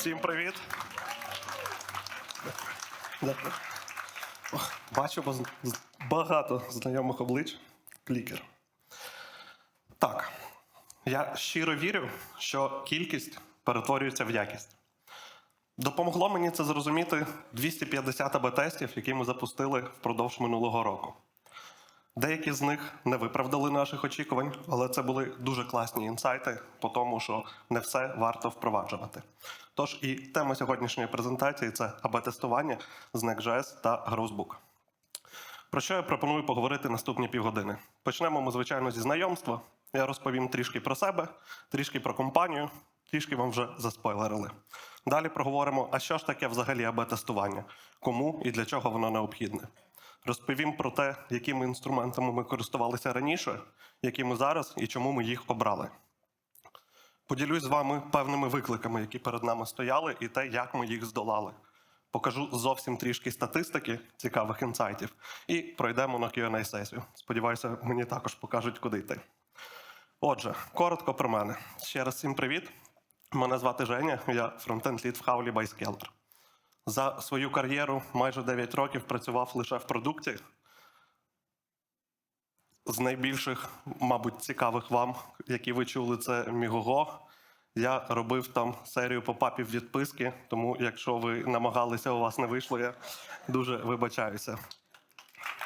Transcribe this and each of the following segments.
Всім привіт. Бачу багато знайомих облич. Клікер. Так. Я щиро вірю, що кількість перетворюється в якість. Допомогло мені це зрозуміти 250 АБ-тестів, які ми запустили впродовж минулого року. Деякі з них не виправдали наших очікувань, але це були дуже класні інсайти по тому, що не все варто впроваджувати. Тож і тема сьогоднішньої презентації це АБ-тестування з Next.js та Grossbook. Про що я пропоную поговорити наступні півгодини? Почнемо ми, звичайно, зі знайомства. Я розповім трішки про себе, трішки про компанію, трішки вам вже заспойлерили. Далі проговоримо, а що ж таке взагалі АБ-тестування, кому і для чого воно необхідне. Розповім про те, якими інструментами ми користувалися раніше, якими зараз і чому ми їх обрали. Поділюсь з вами певними викликами, які перед нами стояли, і те, як ми їх здолали. Покажу зовсім трішки статистики, цікавих інсайтів, і пройдемо на qa сесію. Сподіваюся, мені також покажуть, куди йти. Отже, коротко про мене. Ще раз всім привіт. Мене звати Женя, я фронтенд лід в Хаулі Байскеллер. За свою кар'єру майже 9 років працював лише в продукті. З найбільших, мабуть, цікавих вам, які ви чули, це Мігого. Я робив там серію попапів відписки, тому якщо ви намагалися, у вас не вийшло, я дуже вибачаюся.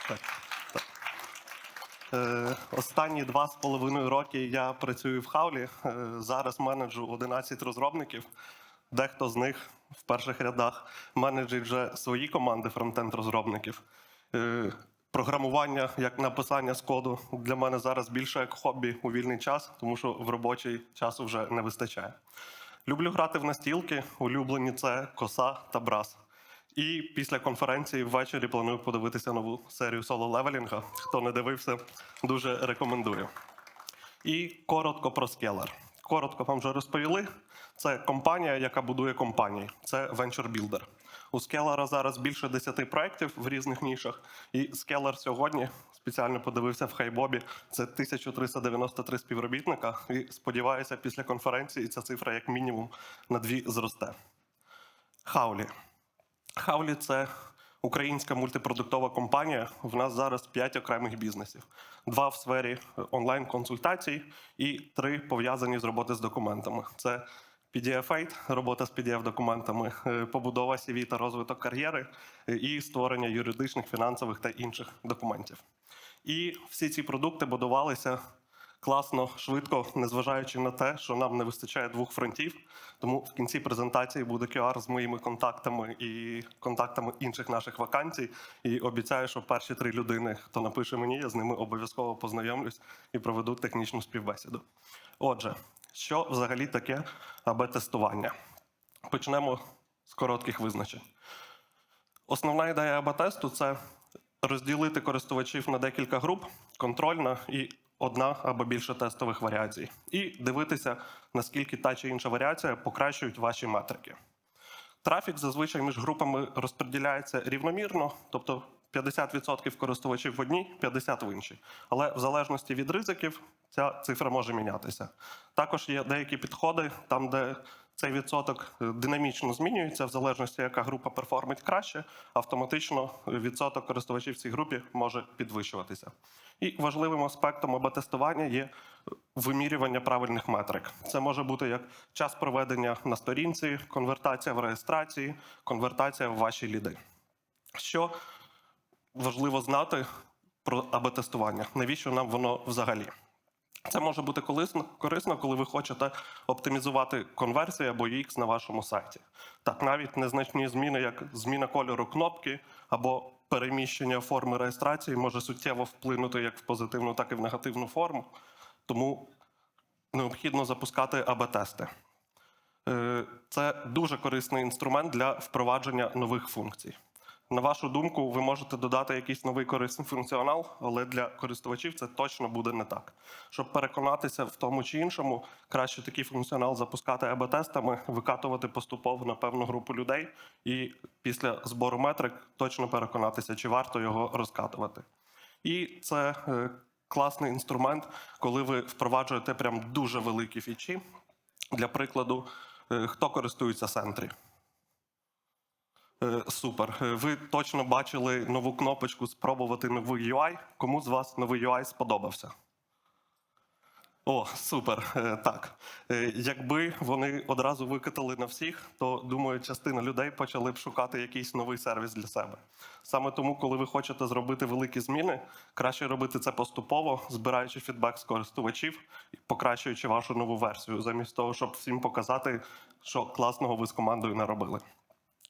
Так. Е, останні два з половиною роки я працюю в Хаулі. Е, зараз менеджу 11 розробників. Дехто з них в перших рядах менеджить вже свої команди фронтенд-розробників. Е, Програмування як написання з коду для мене зараз більше як хобі у вільний час, тому що в робочий часу вже не вистачає. Люблю грати в настілки. Улюблені це коса та брас. І після конференції ввечері планую подивитися нову серію соло левелінга. Хто не дивився, дуже рекомендую. І коротко про Scalar. Коротко вам вже розповіли. Це компанія, яка будує компанії. Це Venture Builder. У Scalar зараз більше 10 проєктів в різних нішах. І Scalar сьогодні спеціально подивився в Хайбобі. Це 1393 співробітника. І сподіваюся, після конференції ця цифра як мінімум на дві зросте. Хаулі. Хаулі це українська мультипродуктова компанія. В нас зараз п'ять окремих бізнесів: два в сфері онлайн-консультацій і три пов'язані з роботи з документами. Це PDF-8, робота з PDF-документами, е, побудова CV та розвиток кар'єри е, і створення юридичних, фінансових та інших документів. І всі ці продукти будувалися класно, швидко, незважаючи на те, що нам не вистачає двох фронтів. Тому в кінці презентації буде QR з моїми контактами і контактами інших наших вакансій. І обіцяю, що перші три людини, хто напише мені, я з ними обов'язково познайомлюсь і проведу технічну співбесіду. Отже, що взагалі таке АБ-тестування? Почнемо з коротких визначень. Основна ідея АБ-тесту це розділити користувачів на декілька груп, контрольна і одна або більше тестових варіацій, і дивитися, наскільки та чи інша варіація покращують ваші метрики. Трафік зазвичай між групами розподіляється рівномірно, тобто 50% користувачів в одній, 50% в іншій. Але в залежності від ризиків ця цифра може мінятися. Також є деякі підходи, там, де цей відсоток е, динамічно змінюється, в залежності, яка група перформить краще, автоматично відсоток користувачів в цій групі може підвищуватися. І важливим аспектом АБ-тестування є вимірювання правильних метрик. Це може бути як час проведення на сторінці, конвертація в реєстрації, конвертація в ваші ліди. Що важливо знати про АБ-тестування? Навіщо нам воно взагалі? Це може бути корисно, коли ви хочете оптимізувати конверсію або UX на вашому сайті. Так, навіть незначні зміни, як зміна кольору кнопки або переміщення форми реєстрації, може суттєво вплинути як в позитивну, так і в негативну форму. Тому необхідно запускати АБ-тести. Е, Це дуже корисний інструмент для впровадження нових функцій. На вашу думку, ви можете додати якийсь новий корисний функціонал, але для користувачів це точно буде не так. Щоб переконатися в тому чи іншому, краще такий функціонал запускати АБ-тестами, викатувати поступово на певну групу людей, і після збору метрик точно переконатися, чи варто його розкатувати. І це е, класний інструмент, коли ви впроваджуєте прям дуже великі фічі. Для прикладу, Е, Хто користується Sentry? Е, Супер. Е, Ви точно бачили нову кнопочку Спробувати новий UI. Кому з вас новий UI сподобався? О, супер. Е, Так. Якби вони одразу викатали на всіх, то думаю, частина людей почали б шукати якийсь новий сервіс для себе. Саме тому, коли ви хочете зробити великі зміни, краще робити це поступово, збираючи фідбек з користувачів і покращуючи вашу нову версію, замість того, щоб всім показати, що класного ви з командою наробили.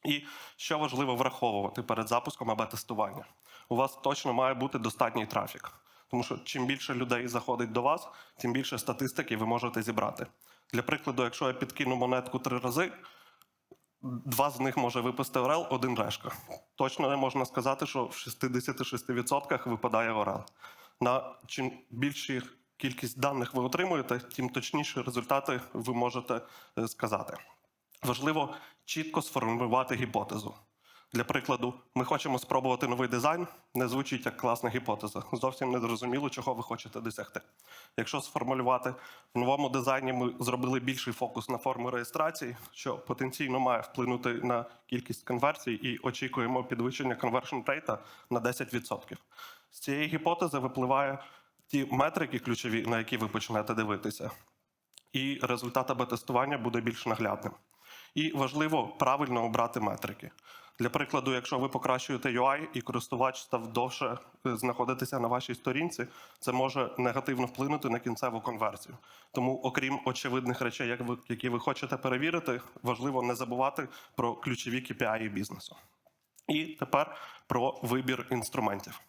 І що важливо враховувати перед запуском АБ-тестування. У вас точно має бути достатній трафік. Тому що чим більше людей заходить до вас, тим більше статистики ви можете зібрати. Для прикладу, якщо я підкину монетку три рази, два з них може випасти Орел, один решка. Точно не можна сказати, що в 66% випадає Орел. На чим більші кількість даних ви отримуєте, тим точніші результати ви можете е, сказати. Важливо чітко сформувати гіпотезу. Для прикладу, ми хочемо спробувати новий дизайн, не звучить як класна гіпотеза. Зовсім не зрозуміло, чого ви хочете досягти. Якщо сформулювати в новому дизайні, ми зробили більший фокус на форму реєстрації, що потенційно має вплинути на кількість конверсій, і очікуємо підвищення conversion rate на 10%. З цієї гіпотези випливає ті метрики ключові, на які ви почнете дивитися, і результат АБ-тестування буде більш наглядним. І важливо правильно обрати метрики. Для прикладу, якщо ви покращуєте UI і користувач став довше е, знаходитися на вашій сторінці, це може негативно вплинути на кінцеву конверсію. Тому, окрім очевидних речей, як ви- які ви хочете перевірити, важливо не забувати про ключові KPI бізнесу. І тепер про вибір інструментів.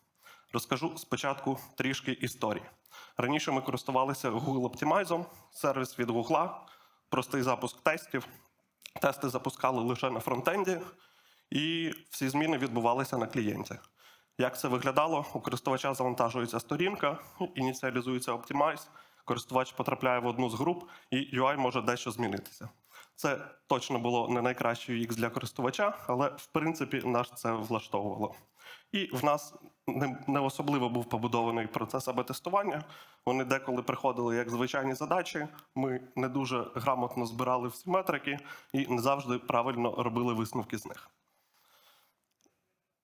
Розкажу спочатку трішки історії. Раніше ми користувалися Google Optimize, сервіс від Google, простий запуск тестів. Тести запускали лише на фронтенді, і всі зміни відбувалися на клієнті. Як це виглядало? У користувача завантажується сторінка, ініціалізується Optimize, користувач потрапляє в одну з груп, і UI може дещо змінитися. Це точно було не найкращий UX для користувача, але в принципі нас це влаштовувало. І в нас не, особливо був побудований процес АБ-тестування. Вони деколи приходили як звичайні задачі. Ми не дуже грамотно збирали всі метрики і не завжди правильно робили висновки з них.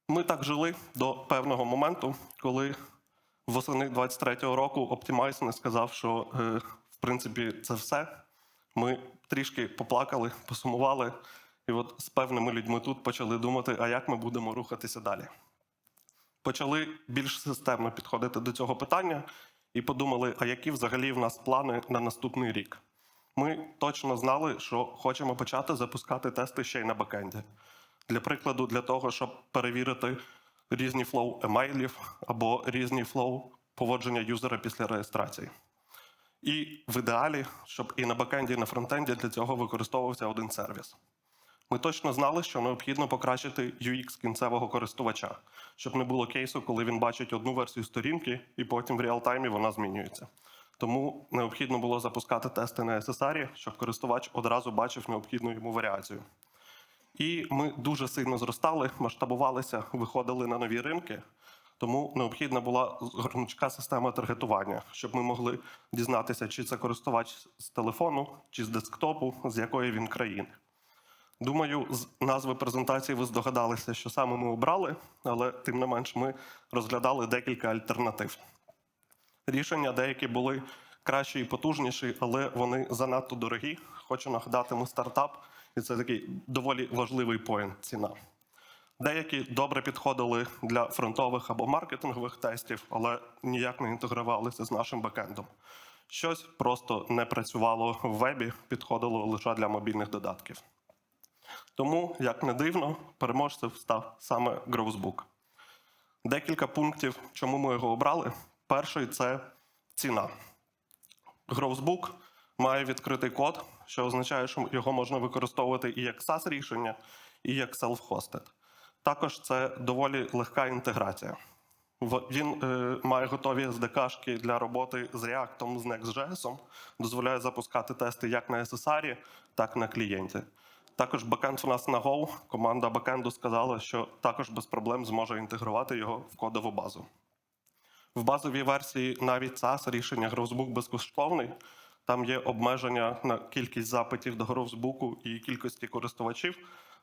Ми так жили до певного моменту, коли восени 23-го року Optimize не сказав, що е, в принципі це все. Ми трішки поплакали, посумували, і от з певними людьми тут почали думати, а як ми будемо рухатися далі. Почали більш системно підходити до цього питання і подумали, а які взагалі в нас плани на наступний рік. Ми точно знали, що хочемо почати запускати тести ще й на бекенді. Для прикладу, для того, щоб перевірити різні флоу емейлів або різні флоу поводження юзера після реєстрації. І в ідеалі, щоб і на бекенді, і на фронтенді для цього використовувався один сервіс. Ми точно знали, що необхідно покращити UX кінцевого користувача, щоб не було кейсу, коли він бачить одну версію сторінки, і потім в реалтаймі вона змінюється. Тому необхідно було запускати тести на SSR, щоб користувач одразу бачив необхідну йому варіацію. І ми дуже сильно зростали, масштабувалися, виходили на нові ринки. Тому необхідна була гнучка система таргетування, щоб ми могли дізнатися, чи це користувач з телефону, чи з десктопу, з якої він країни. Думаю, з назви презентації ви здогадалися, що саме ми обрали, але тим не менш ми розглядали декілька альтернатив. Рішення деякі були кращі і потужніші, але вони занадто дорогі. Хочу нагадати, ми стартап, і це такий доволі важливий поінт ціна. Деякі добре підходили для фронтових або маркетингових тестів, але ніяк не інтегрувалися з нашим бекендом. Щось просто не працювало в вебі, підходило лише для мобільних додатків. Тому, як не дивно, переможцем став саме Growthbook. Декілька пунктів, чому ми його обрали. Перший це ціна. Growthbook має відкритий код, що означає, що його можна використовувати і як SaaS рішення, і як self-hosted. Також це доволі легка інтеграція. Він е, має готові SDK-шки для роботи з React, з Next.js, дозволяє запускати тести як на SSR, так і на клієнті. Також бекенд у нас на Go. Команда бекенду сказала, що також без проблем зможе інтегрувати його в кодову базу. В базовій версії навіть SaaS рішення Growthbook безкоштовний, Там є обмеження на кількість запитів до Гровсбуку і кількості користувачів.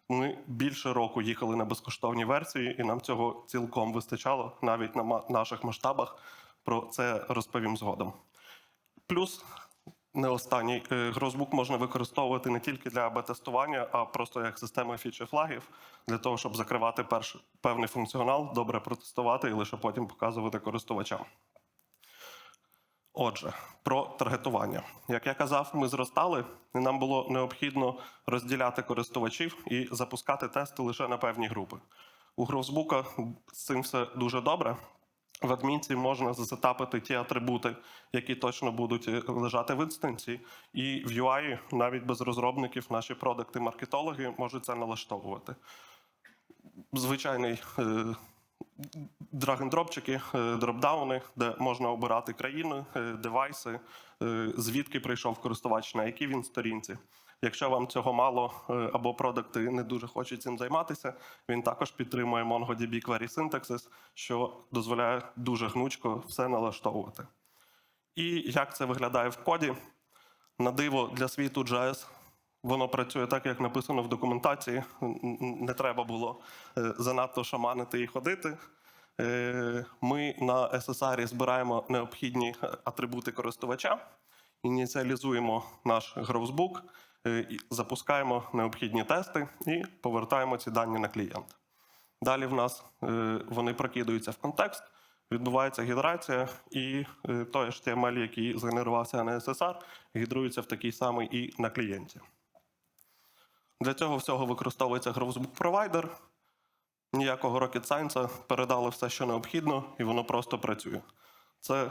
Ми більше року їхали на безкоштовній версії, і нам цього цілком вистачало навіть на наших масштабах. Про це розповім згодом. Плюс не останній е, Грозбук можна використовувати не тільки для АБ-тестування, а просто як система фічі флагів для того, щоб закривати перш, певний функціонал, добре протестувати і лише потім показувати користувачам. Отже, про таргетування. Як я казав, ми зростали, і нам було необхідно розділяти користувачів і запускати тести лише на певні групи. У Гроусбука з цим все дуже добре. В адмінці можна засетапити ті атрибути, які точно будуть е, лежати в інстанції, і в UI навіть без розробників наші продакти-маркетологи можуть це налаштовувати. Звичайний драг-н-дропчики, е, дропдауни, де можна обирати країни, е, девайси, звідки прийшов користувач, на якій він сторінці. Якщо вам цього мало е, або продукти не дуже хочуть цим займатися, він також підтримує MongoDB Query Syntaxes, що дозволяє дуже гнучко все налаштовувати. І як це виглядає в коді? На диво для світу JS воно працює так, як написано в документації. Не треба було е, занадто шаманити і ходити. Е, Ми на SSR збираємо необхідні атрибути користувача, ініціалізуємо наш і запускаємо необхідні тести і повертаємо ці дані на клієнт. Далі в нас е, вони прокидуються в контекст, відбувається гідрація, і е, той HTML, який згенерувався на SSR, гідрується в такий самий і на клієнті. Для цього всього використовується Growthbook Provider. Ніякого rocket science, передали все, що необхідно, і воно просто працює. Це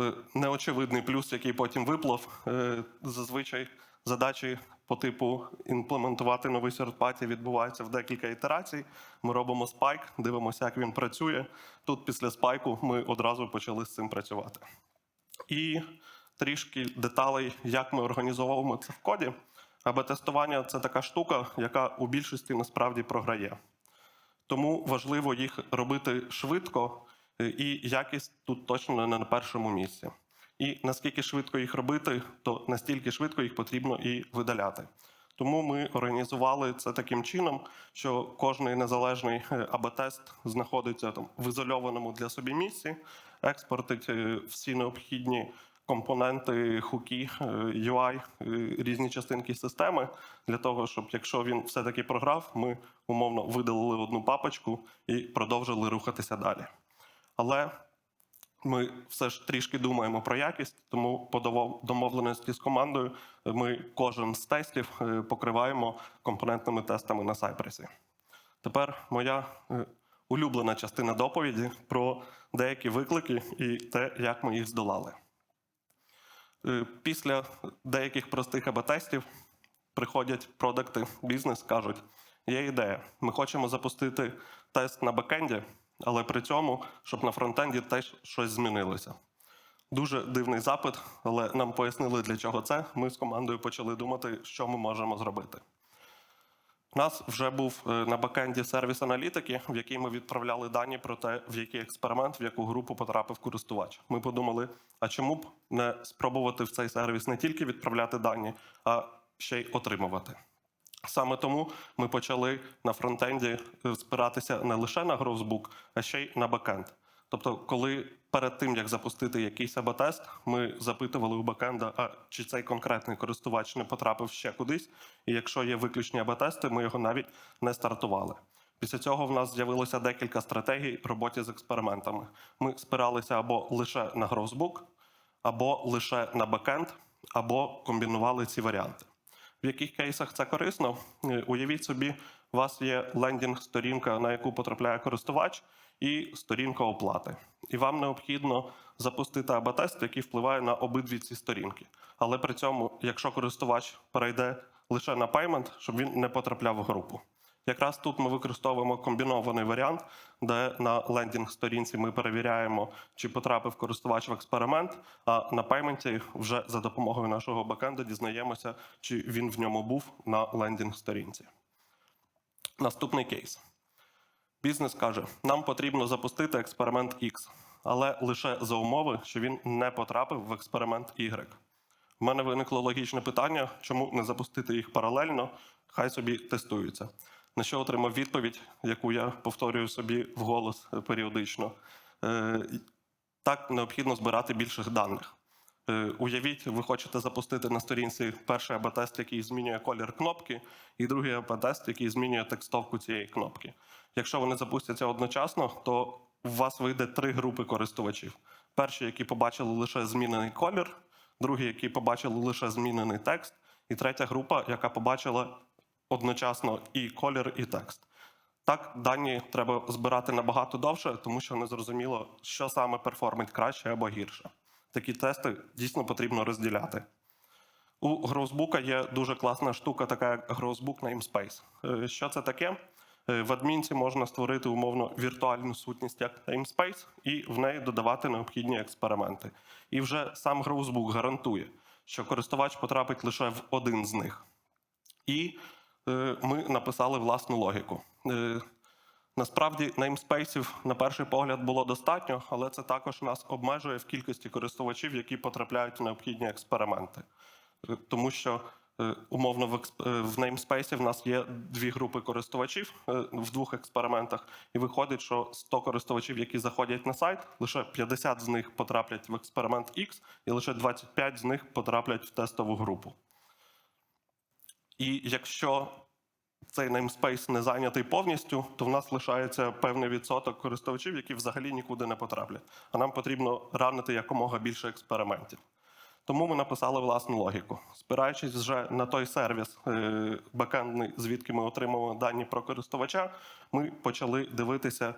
е, неочевидний плюс, який потім виплав. Е, Зазвичай задачі по типу імплементувати новий серпаті відбуваються в декілька ітерацій. Ми робимо спайк, дивимося, як він працює. Тут після спайку ми одразу почали з цим працювати. І трішки деталей, як ми організовуємо це в коді. АБ тестування це така штука, яка у більшості насправді програє. Тому важливо їх робити швидко, е, і якість тут точно не на першому місці. І наскільки швидко їх робити, то настільки швидко їх потрібно і видаляти. Тому ми організували це таким чином, що кожний незалежний е, АБ-тест знаходиться там в ізольованому для собі місці, експортить е, всі необхідні компоненти, хуки, UI, е, різні частинки системи для того, щоб якщо він все-таки програв, ми умовно видалили одну папочку і продовжили рухатися далі. Але ми все ж трішки думаємо про якість, тому по домовленості з командою ми кожен з тестів е, покриваємо компонентними тестами на Cypress. Тепер моя е, улюблена частина доповіді про деякі виклики і те, як ми їх здолали. Е, Після деяких простих АБ-тестів приходять продукти, бізнес, кажуть: є ідея, ми хочемо запустити тест на бекенді, але при цьому, щоб на фронтенді теж щось змінилося. Дуже дивний запит, але нам пояснили, для чого це. Ми з командою почали думати, що ми можемо зробити. У нас вже був е, на бекенді сервіс аналітики, в який ми відправляли дані про те, в який експеримент, в яку групу потрапив користувач. Ми подумали, а чому б не спробувати в цей сервіс не тільки відправляти дані, а ще й отримувати. Саме тому ми почали на фронтенді е, спиратися не лише на Growthbook, а ще й на бекенд. Тобто, коли перед тим як запустити якийсь АБ-тест, ми запитували у бекенда, а чи цей конкретний користувач не потрапив ще кудись, і якщо є виключні АБ-тести, ми його навіть не стартували. Після цього в нас з'явилося декілька стратегій роботі з експериментами. Ми спиралися або лише на Growthbook, або лише на бекенд, або комбінували ці варіанти. В яких кейсах це корисно? Е, Уявіть собі, у вас є лендінг-сторінка, на яку потрапляє користувач, і сторінка оплати. І вам необхідно запустити АБ-тест, який впливає на обидві ці сторінки. Але при цьому, якщо користувач перейде лише на payment, щоб він не потрапляв в групу. Якраз тут ми використовуємо комбінований варіант, де на лендінг-сторінці ми перевіряємо, чи потрапив користувач в експеримент, а на пейменті вже за допомогою нашого бекенду дізнаємося, чи він в ньому був на лендінг-сторінці. Наступний кейс. Бізнес каже: нам потрібно запустити експеримент X, але лише за умови, що він не потрапив в експеримент Y. В мене виникло логічне питання, чому не запустити їх паралельно, хай собі тестуються. На що отримав відповідь, яку я повторюю собі вголос е, періодично. Е, Так, необхідно збирати більших даних. Е, Уявіть, ви хочете запустити на сторінці перший АБ-тест, який змінює колір кнопки, і другий АБ-тест, який змінює текстовку цієї кнопки. Якщо вони запустяться одночасно, то у вас вийде три групи користувачів: перші, які побачили лише змінений колір, другі, які побачили лише змінений текст, і третя група, яка побачила одночасно і колір, і текст. Так, дані треба збирати набагато довше, тому що не зрозуміло, що саме перформить краще або гірше. Такі тести дійсно потрібно розділяти. У Growthbook є дуже класна штука, така як Growthbook Namespace. Е, Що це таке? Е, В адмінці можна створити умовно віртуальну сутність як namespace і в неї додавати необхідні експерименти. І вже сам Growthbook гарантує, що користувач потрапить лише в один з них. І ми написали власну логіку. Е, Насправді, неймспейсів на перший погляд було достатньо, але це також нас обмежує в кількості користувачів, які потрапляють в необхідні експерименти. Е, Тому що е, умовно в, е, в namespace в нас є дві групи користувачів е, в двох експериментах, і виходить, що 100 користувачів, які заходять на сайт, лише 50 з них потраплять в експеримент X, і лише 25 з них потраплять в тестову групу. І якщо цей namespace не зайнятий повністю, то в нас лишається певний відсоток користувачів, які взагалі нікуди не потраплять. А нам потрібно ранити якомога більше експериментів. Тому ми написали власну логіку. Спираючись вже на той сервіс е, бекендний, звідки ми отримуємо дані про користувача, ми почали дивитися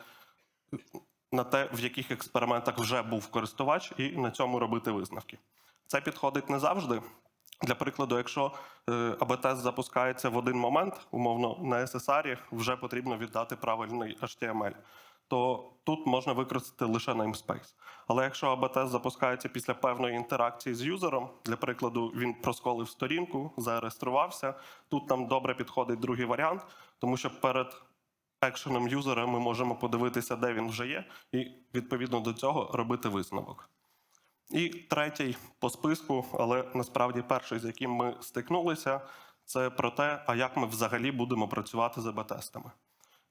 на те, в яких експериментах вже був користувач, і на цьому робити висновки. Це підходить не завжди. Для прикладу, якщо е, АБ-тест запускається в один момент, умовно на SSR, вже потрібно віддати правильний HTML, то тут можна використати лише namespace. Але якщо АБ-тест запускається після певної інтеракції з юзером, для прикладу, він просколив сторінку, зареєструвався, тут нам добре підходить другий варіант, тому що перед екшеном юзера ми можемо подивитися, де він вже є, і відповідно до цього робити висновок. І третій по списку, але насправді перший, з яким ми стикнулися, це про те, а як ми взагалі будемо працювати з АБ-тестами.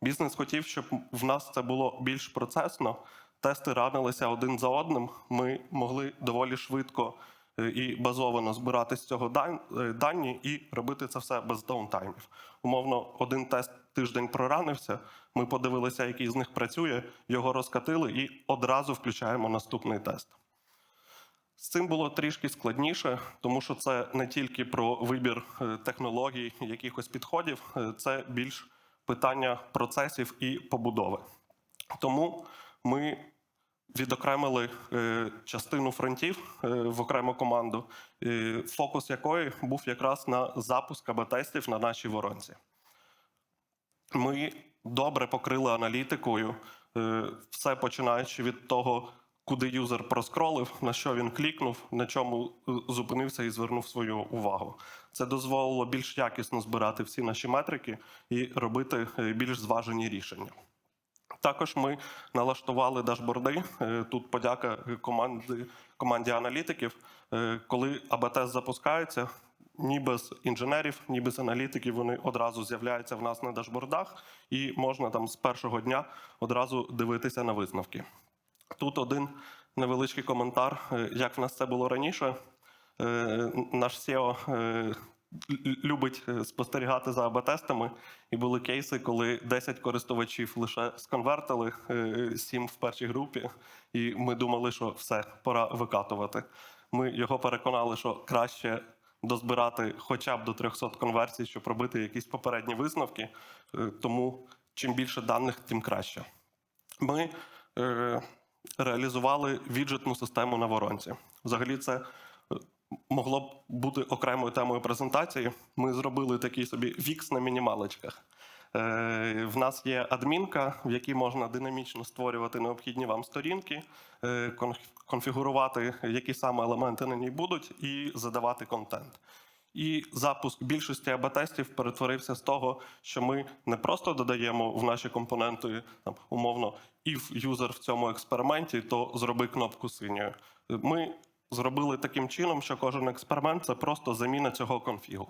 Бізнес хотів, щоб в нас це було більш процесно. Тести ранилися один за одним. Ми могли доволі швидко е, і базовано збирати з цього е, дані і робити це все без даунтаймів. Умовно, один тест тиждень проранився. Ми подивилися, який з них працює, його розкатили і одразу включаємо наступний тест. З цим було трішки складніше, тому що це не тільки про вибір е, технологій, якихось підходів, е, це більш питання процесів і побудови. Тому ми відокремили е, частину фронтів в окрему команду, фокус якої був якраз на запуск АБ-тестів на нашій воронці. Ми добре покрили аналітикою, все починаючи від того, куди юзер проскролив, на що він клікнув, на чому е, зупинився і звернув свою увагу. Це дозволило більш якісно збирати всі наші метрики і робити е, більш зважені рішення. Також ми налаштували дашборди. Е, Тут подяка команді, команді аналітиків. Коли АБТС запускається, ні без інженерів, ні без аналітиків вони одразу з'являються в нас на дашбордах, і можна там з першого дня одразу дивитися на висновки. Тут один невеличкий коментар, е, як в нас це було раніше. Е, Наш SEO е, любить спостерігати за АБ-тестами, і були кейси, коли 10 користувачів лише сконвертили, 7 в першій групі, і ми думали, що все, пора викатувати. Ми його переконали, що краще дозбирати хоча б до 300 конверсій, щоб робити якісь попередні висновки. Тому чим більше даних, тим краще. Ми реалізували віджитну систему на воронці. Взагалі, це е, могло б бути окремою темою презентації. Ми зробили такий собі вікс на мінімалочках. Е, В нас є адмінка, в якій можна динамічно створювати необхідні вам сторінки, е, конфігурувати, які саме елементи на ній будуть, і задавати контент. І запуск більшості АБ-тестів перетворився з того, що ми не просто додаємо в наші компоненти там, умовно, if user в цьому експерименті, то зроби кнопку синьою. Ми зробили таким чином, що кожен експеримент це просто заміна цього конфігу.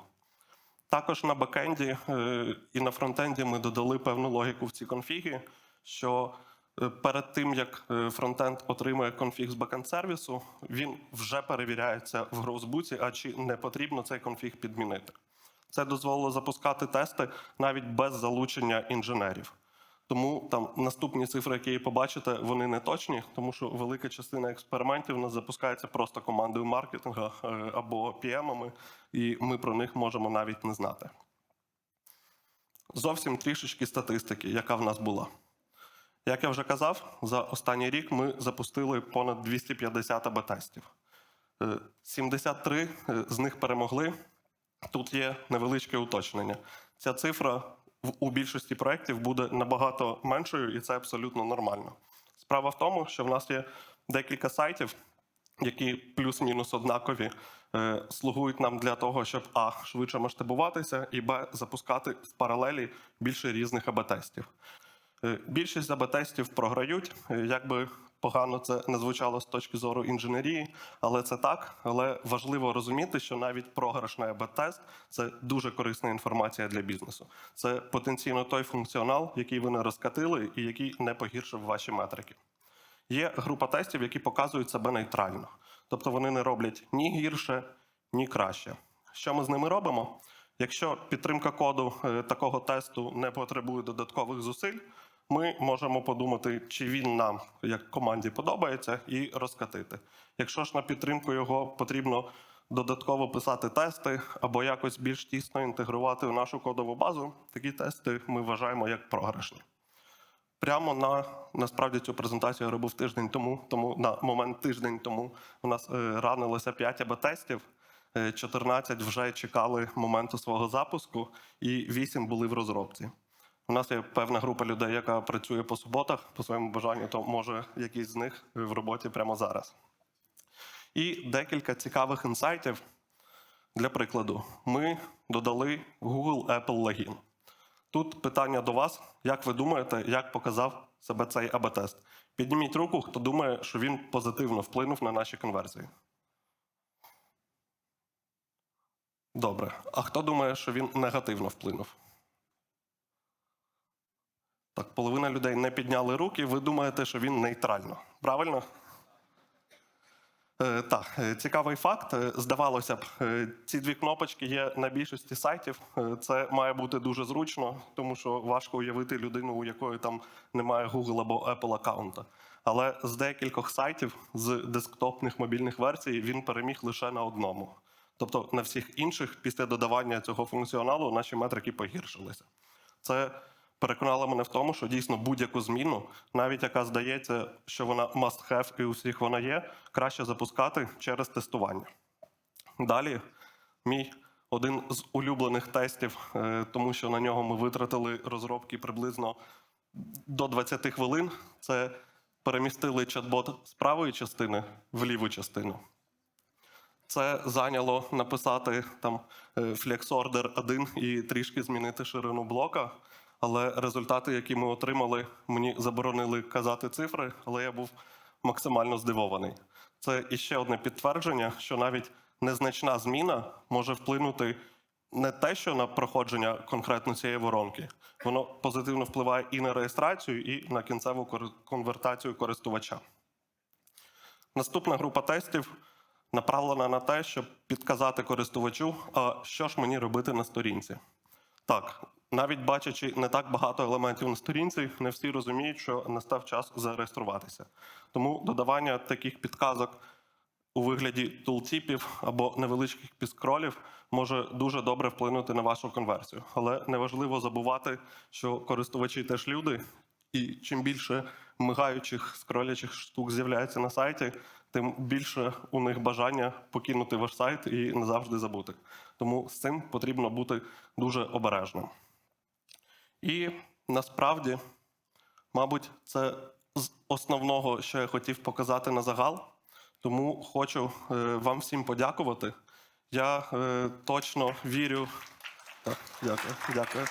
Також на бекенді е, і на фронтенді ми додали певну логіку в ці конфіги, що перед тим, як е, фронтенд отримує конфіг з бекенд сервісу, він вже перевіряється в гроузбуці, а чи не потрібно цей конфіг підмінити. Це дозволило запускати тести навіть без залучення інженерів. Тому там наступні цифри, які побачите, вони не точні, тому що велика частина експериментів у нас запускається просто командою маркетингу е, або PM-ами, і ми про них можемо навіть не знати. Зовсім трішечки статистики, яка в нас була. Як я вже казав, за останній рік ми запустили понад 250 АБ-тестів. Е, 73 е, з них перемогли. Тут є невеличке уточнення. Ця цифра у більшості проєктів буде набагато меншою, і це абсолютно нормально. Справа в тому, що в нас є декілька сайтів, які плюс-мінус однакові, е, слугують нам для того, щоб а швидше масштабуватися, і б запускати в паралелі більше різних АБ-тестів. Е, Більшість АБ-тестів програють, е, як би погано це не звучало з точки зору інженерії, але це так. Але важливо розуміти, що навіть програшний АБ-тест це дуже корисна інформація для бізнесу. Це потенційно той функціонал, який ви не розкатили і який не погіршив ваші метрики. Є група тестів, які показують себе нейтрально, тобто вони не роблять ні гірше, ні краще. Що ми з ними робимо? Якщо підтримка коду е, такого тесту не потребує додаткових зусиль, ми можемо подумати, чи він нам як команді подобається, і розкатити. Якщо ж на підтримку його потрібно додатково писати тести або якось більш тісно інтегрувати в нашу кодову базу, такі тести ми вважаємо як програшні. Прямо на насправді цю презентацію я робив тиждень тому. Тому на момент тиждень тому у нас е, ранилося 5 АБ-тестів, е, 14 вже чекали моменту свого запуску, і 8 були в розробці. У нас є певна група людей, яка працює по суботах по своєму бажанню, то може якийсь з них в роботі прямо зараз. І декілька цікавих інсайтів. Для прикладу, ми додали Google Apple Login. Тут питання до вас: як ви думаєте, як показав себе цей АБ-тест? Підніміть руку, хто думає, що він позитивно вплинув на наші конверсії. Добре. А хто думає, що він негативно вплинув? Так, половина людей не підняли руки. Ви думаєте, що він нейтрально. Правильно? Е, Так, е, цікавий факт. Е, Здавалося б, е, ці дві кнопочки є на більшості сайтів. Це має бути дуже зручно, тому що важко уявити людину, у якої там немає Google або Apple аккаунта. Але з декількох сайтів з десктопних мобільних версій він переміг лише на одному. Тобто на всіх інших, після додавання цього функціоналу, наші метрики погіршилися. Це переконало мене в тому, що дійсно будь-яку зміну, навіть яка здається, що вона must have і у всіх вона є, краще запускати через тестування. Далі, мій один з улюблених тестів, е, тому що на нього ми витратили розробки приблизно до 20 хвилин. Це перемістили чат-бот з правої частини в ліву частину. Це зайняло написати там е, FlexOrder 1 і трішки змінити ширину блока. Але результати, які ми отримали, мені заборонили казати цифри, але я був максимально здивований. Це іще одне підтвердження, що навіть незначна зміна може вплинути не те, що на проходження конкретно цієї воронки, воно позитивно впливає і на реєстрацію, і на кінцеву конвертацію користувача. Наступна група тестів направлена на те, щоб підказати користувачу, а що ж мені робити на сторінці. Так, навіть бачачи не так багато елементів на сторінці, не всі розуміють, що настав час зареєструватися. Тому додавання таких підказок у вигляді тултіпів або невеличких підскролів може дуже добре вплинути на вашу конверсію. Але неважливо забувати, що користувачі теж люди, і чим більше мигаючих скролячих штук з'являється на сайті, тим більше у них бажання покинути ваш сайт і назавжди забути. Тому з цим потрібно бути дуже обережним. І насправді, мабуть, це з основного, що я хотів показати на загал. Тому хочу е, вам всім подякувати. Я е, точно вірю. Так, дякую, дякую.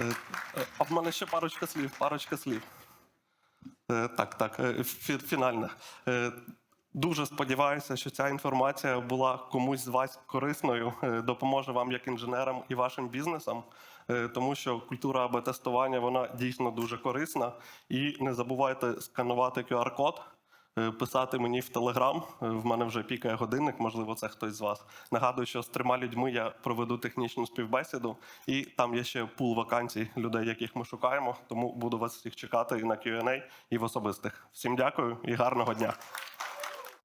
Е, е, А в мене ще парочка слів, парочка слів. Так, так, фінальне. Дуже сподіваюся, що ця інформація була комусь з вас корисною, е, допоможе вам як інженерам і вашим бізнесам, е, тому що культура АБ-тестування вона дійсно дуже корисна. І не забувайте сканувати QR-код, е, писати мені в Телеграм. В мене вже пікає годинник, можливо, це хтось з вас. Нагадую, що з трьома людьми я проведу технічну співбесіду, і там є ще пул вакансій людей, яких ми шукаємо. Тому буду вас всіх чекати і на Q&A, і в особистих. Всім дякую і гарного дня.